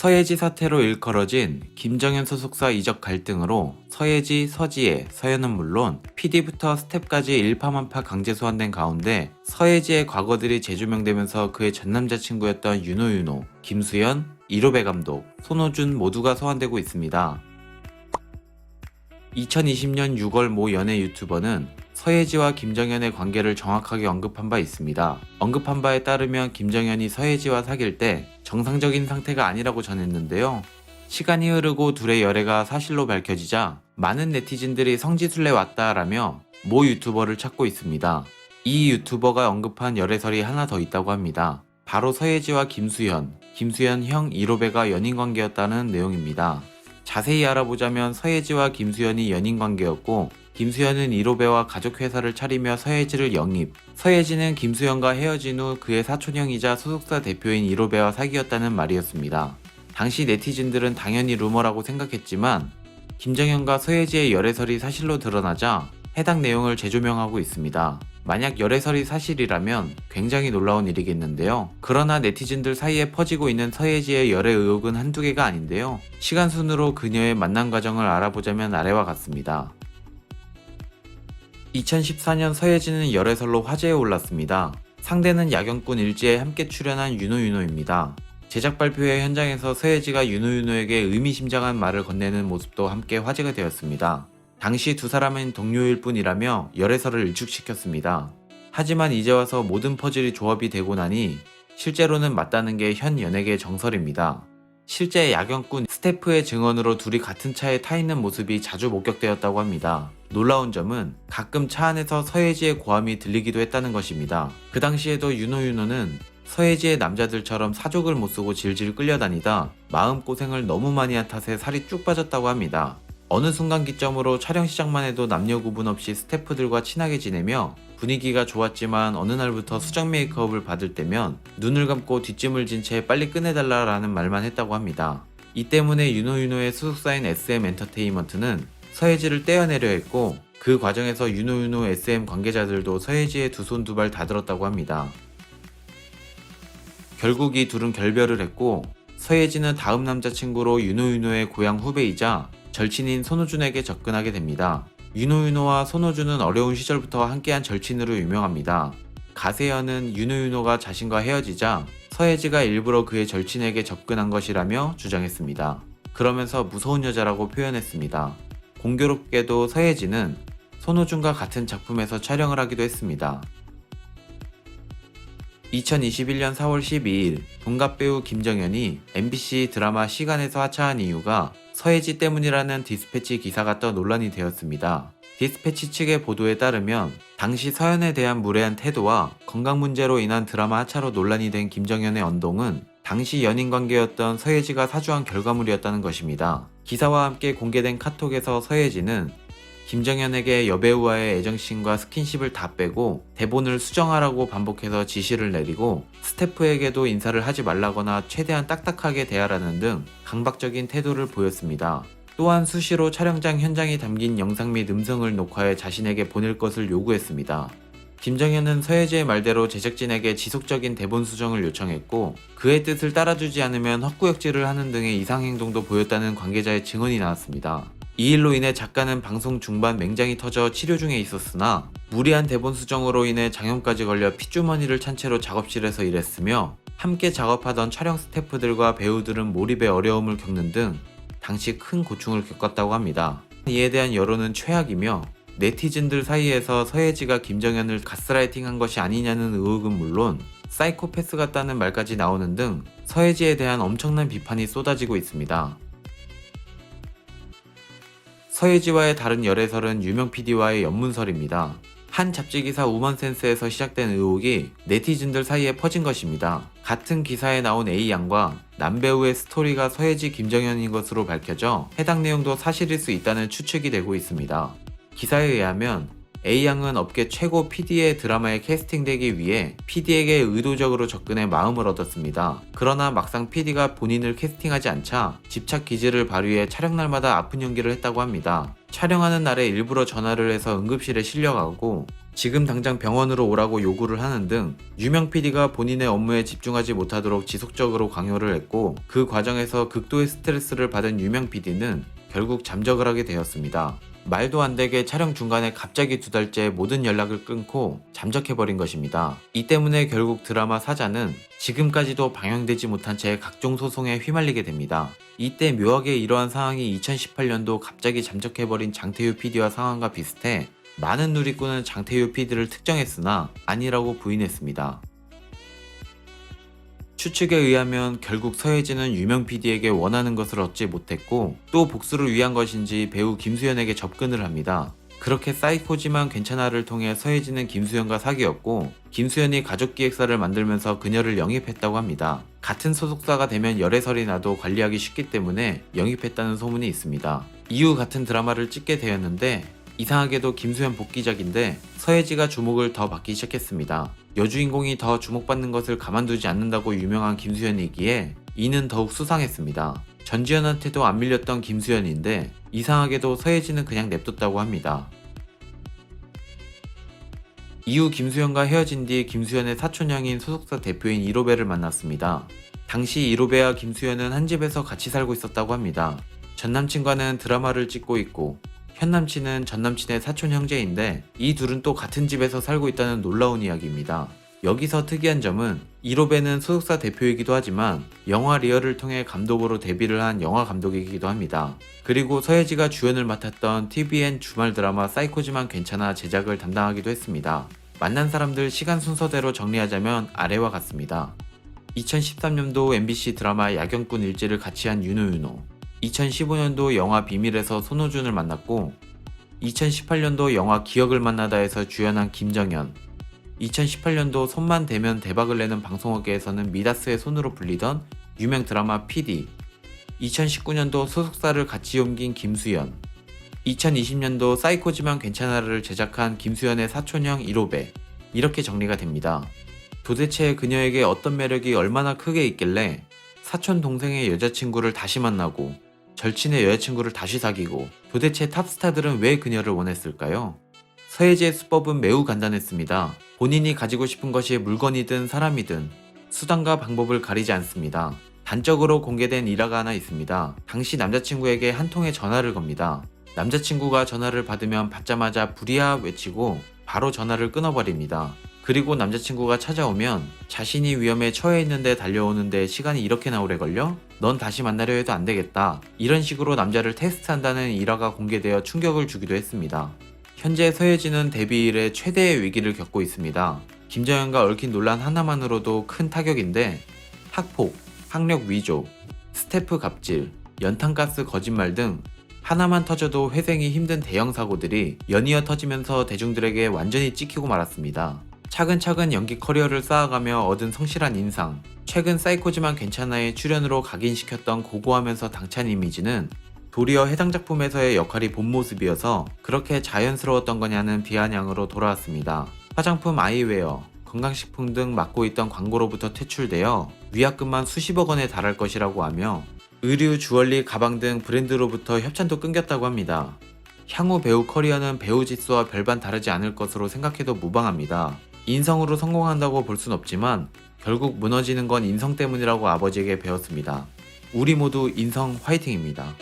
서예지 사태로 일컬어진 김정현 소속사 이적 갈등으로 서예지, 서지혜, 서현은 물론 PD부터 스텝까지 일파만파 강제 소환된 가운데 서예지의 과거들이 재조명되면서 그의 전 남자 친구였던 윤호윤호, 김수현, 이로배 감독, 손호준 모두가 소환되고 있습니다. 2020년 6월 모 연예 유튜버는 서예지와 김정현의 관계를 정확하게 언급한 바 있습니다. 언급한 바에 따르면 김정현이 서예지와 사귈 때 정상적인 상태가 아니라고 전했는데요. 시간이 흐르고 둘의 열애가 사실로 밝혀지자 많은 네티즌들이 성지순례 왔다라며 모 유튜버를 찾고 있습니다. 이 유튜버가 언급한 열애설이 하나 더 있다고 합니다. 바로 서예지와 김수현, 김수현 형 1호배가 연인 관계였다는 내용입니다. 자세히 알아보자면 서예지와 김수현이 연인 관계였고 김수현은 1호배와 가족회사를 차리며 서예지를 영입 서예지는 김수현과 헤어진 후 그의 사촌형이자 소속사 대표인 1호배와 사귀었다는 말이었습니다. 당시 네티즌들은 당연히 루머라고 생각했지만 김정현과 서예지의 열애설이 사실로 드러나자 해당 내용을 재조명하고 있습니다. 만약 열애설이 사실이라면 굉장히 놀라운 일이겠는데요. 그러나 네티즌들 사이에 퍼지고 있는 서예지의 열애 의혹은 한두 개가 아닌데요. 시간 순으로 그녀의 만남 과정을 알아보자면 아래와 같습니다. 2014년 서예지는 열애설로 화제에 올랐습니다. 상대는 야경꾼 일지에 함께 출연한 윤호윤호입니다. 제작 발표회 현장에서 서예지가 윤호윤호에게 의미심장한 말을 건네는 모습도 함께 화제가 되었습니다. 당시 두 사람은 동료일 뿐이라며 열애설을 일축시켰습니다. 하지만 이제 와서 모든 퍼즐이 조합이 되고 나니 실제로는 맞다는 게 현 연예계의 정설입니다. 실제 야경꾼 스태프의 증언으로 둘이 같은 차에 타 있는 모습이 자주 목격되었다고 합니다. 놀라운 점은 가끔 차 안에서 서예지의 고함이 들리기도 했다는 것입니다. 그 당시에도 윤호윤호는 서예지의 남자들처럼 사족을 못 쓰고 질질 끌려다니다 마음고생을 너무 많이 한 탓에 살이 쭉 빠졌다고 합니다. 어느 순간 기점으로 촬영 시작만 해도 남녀 구분 없이 스태프들과 친하게 지내며 분위기가 좋았지만 어느 날부터 수정 메이크업을 받을 때면 눈을 감고 뒷짐을 진 채 빨리 끝내달라라는 말만 했다고 합니다. 이 때문에 윤호윤호의 소속사인 SM 엔터테인먼트는 서예지를 떼어내려 했고 그 과정에서 윤호윤호 SM 관계자들도 서예지의 두 손 두 발 다 들었다고 합니다. 결국 이 둘은 결별을 했고 서예지는 다음 남자친구로 윤호윤호의 고향 후배이자 절친인 손호준에게 접근하게 됩니다. 윤호윤호와 손호준은 어려운 시절부터 함께한 절친으로 유명합니다. 가세현은 윤호윤호가 자신과 헤어지자 서예지가 일부러 그의 절친에게 접근한 것이라며 주장했습니다. 그러면서 무서운 여자라고 표현했습니다. 공교롭게도 서예지는 손호준과 같은 작품에서 촬영을 하기도 했습니다. 2021년 4월 12일 동갑 배우 김정현이 MBC 드라마 시간에서 하차한 이유가 서예지 때문이라는 디스패치 기사가 떠 논란이 되었습니다. 디스패치 측의 보도에 따르면 당시 서연에 대한 무례한 태도와 건강 문제로 인한 드라마 하차로 논란이 된 김정현의 언동은 당시 연인 관계였던 서예지가 사주한 결과물이었다는 것입니다. 기사와 함께 공개된 카톡에서 서예지는 김정현에게 여배우와의 애정씬과 스킨십을 다 빼고 대본을 수정하라고 반복해서 지시를 내리고 스태프에게도 인사를 하지 말라거나 최대한 딱딱하게 대하라는 등 강박적인 태도를 보였습니다. 또한 수시로 촬영장 현장이 담긴 영상 및 음성을 녹화해 자신에게 보낼 것을 요구했습니다. 김정현은 서예지의 말대로 제작진에게 지속적인 대본 수정을 요청했고 그의 뜻을 따라주지 않으면 헛구역질을 하는 등의 이상 행동도 보였다는 관계자의 증언이 나왔습니다. 이 일로 인해 작가는 방송 중반 맹장이 터져 치료 중에 있었으나 무리한 대본 수정으로 인해 장염까지 걸려 핏주머니를 찬 채로 작업실에서 일했으며 함께 작업하던 촬영 스태프들과 배우들은 몰입에 어려움을 겪는 등 당시 큰 고충을 겪었다고 합니다. 이에 대한 여론은 최악이며 네티즌들 사이에서 서예지가 김정현을 가스라이팅한 것이 아니냐는 의혹은 물론 사이코패스 같다는 말까지 나오는 등 서예지에 대한 엄청난 비판이 쏟아지고 있습니다. 서예지와의 다른 열애설은 유명 PD와의 연문설입니다. 한 잡지 기사 우먼센스에서 시작된 의혹이 네티즌들 사이에 퍼진 것입니다. 같은 기사에 나온 A양과 남배우의 스토리가 서예지 김정현인 것으로 밝혀져 해당 내용도 사실일 수 있다는 추측이 되고 있습니다. 기사에 의하면 A양은 업계 최고 PD의 드라마에 캐스팅되기 위해 PD에게 의도적으로 접근해 마음을 얻었습니다. 그러나 막상 PD가 본인을 캐스팅하지 않자 집착 기질을 발휘해 촬영 날마다 아픈 연기를 했다고 합니다. 촬영하는 날에 일부러 전화를 해서 응급실에 실려가고 지금 당장 병원으로 오라고 요구를 하는 등 유명 PD가 본인의 업무에 집중하지 못하도록 지속적으로 강요를 했고 그 과정에서 극도의 스트레스를 받은 유명 PD는 결국 잠적을 하게 되었습니다. 말도 안 되게 촬영 중간에 갑자기 두 달째 모든 연락을 끊고 잠적해버린 것입니다. 이 때문에 결국 드라마 사자는 지금까지도 방영되지 못한 채 각종 소송에 휘말리게 됩니다. 이때 묘하게 이러한 상황이 2018년도 갑자기 잠적해버린 장태유 PD와 상황과 비슷해 많은 누리꾼은 장태유 PD를 특정했으나 아니라고 부인했습니다. 추측에 의하면 결국 서혜진은 유명 PD에게 원하는 것을 얻지 못했고 또 복수를 위한 것인지 배우 김수현에게 접근을 합니다. 그렇게 사이코지만 괜찮아를 통해 서혜진은 김수현과 사귀었고 김수현이 가족 기획사를 만들면서 그녀를 영입했다고 합니다. 같은 소속사가 되면 열애설이 나도 관리하기 쉽기 때문에 영입했다는 소문이 있습니다. 이후 같은 드라마를 찍게 되었는데 이상하게도 김수현 복귀작인데 서혜지가 주목을 더 받기 시작했습니다. 여주인공이 더 주목받는 것을 가만두지 않는다고 유명한 김수현이기에 이는 더욱 수상했습니다. 전지현한테도 안 밀렸던 김수현인데 이상하게도 서혜지는 그냥 냅뒀다고 합니다. 이후 김수현과 헤어진 뒤 김수현의 사촌형인 소속사 대표인 이로베를 만났습니다. 당시 이로베와 김수현은 한 집에서 같이 살고 있었다고 합니다. 전 남친과는 드라마를 찍고 있고 현 남친은 전 남친의 사촌 형제인데 이 둘은 또 같은 집에서 살고 있다는 놀라운 이야기입니다. 여기서 특이한 점은 이로베는 소속사 대표이기도 하지만 영화 리얼을 통해 감독으로 데뷔를 한 영화 감독이기도 합니다. 그리고 서예지가 주연을 맡았던 TVN 주말 드라마 사이코지만 괜찮아 제작을 담당하기도 했습니다. 만난 사람들 시간 순서대로 정리하자면 아래와 같습니다. 2013년도 MBC 드라마 야경꾼 일지를 같이 한 윤호윤호 2015년도 영화 비밀에서 손호준을 만났고 2018년도 영화 기억을 만나다에서 주연한 김정현 2018년도 손만 대면 대박을 내는 방송업계에서는 미다스의 손으로 불리던 유명 드라마 PD 2019년도 소속사를 같이 옮긴 김수현 2020년도 사이코지만 괜찮아를 제작한 김수현의 사촌형 1호배 이렇게 정리가 됩니다. 도대체 그녀에게 어떤 매력이 얼마나 크게 있길래 사촌 동생의 여자친구를 다시 만나고 절친의 여자친구를 다시 사귀고 도대체 탑스타들은 왜 그녀를 원했을까요? 서예지의 수법은 매우 간단했습니다. 본인이 가지고 싶은 것이 물건이든 사람이든 수단과 방법을 가리지 않습니다. 단적으로 공개된 일화가 하나 있습니다. 당시 남자친구에게 한 통의 전화를 겁니다. 남자친구가 전화를 받으면 받자마자 불이야 외치고 바로 전화를 끊어버립니다. 그리고 남자친구가 찾아오면 자신이 위험에 처해 있는데 달려오는데 시간이 이렇게 나 오래 걸려? 넌 다시 만나려 해도 안 되겠다. 이런 식으로 남자를 테스트한다는 일화가 공개되어 충격을 주기도 했습니다. 현재 서예진은 데뷔 이래 최대의 위기를 겪고 있습니다. 김정현과 얽힌 논란 하나만으로도 큰 타격인데 학폭, 학력 위조, 스태프 갑질, 연탄가스 거짓말 등 하나만 터져도 회생이 힘든 대형 사고들이 연이어 터지면서 대중들에게 완전히 찍히고 말았습니다. 차근차근 연기 커리어를 쌓아가며 얻은 성실한 인상, 최근 사이코지만 괜찮아의 출연으로 각인시켰던 고고하면서 당찬 이미지는 도리어 해당 작품에서의 역할이 본 모습이어서 그렇게 자연스러웠던 거냐는 비아냥으로 돌아왔습니다. 화장품 아이웨어, 건강식품 등 맡고 있던 광고로부터 퇴출되어 위약금만 수십억 원에 달할 것이라고 하며 의류, 주얼리, 가방 등 브랜드로부터 협찬도 끊겼다고 합니다. 향후 배우 커리어는 배우 지수와 별반 다르지 않을 것으로 생각해도 무방합니다. 인성으로 성공한다고 볼 순 없지만 결국 무너지는 건 인성 때문이라고 아버지에게 배웠습니다. 우리 모두 인성 화이팅입니다.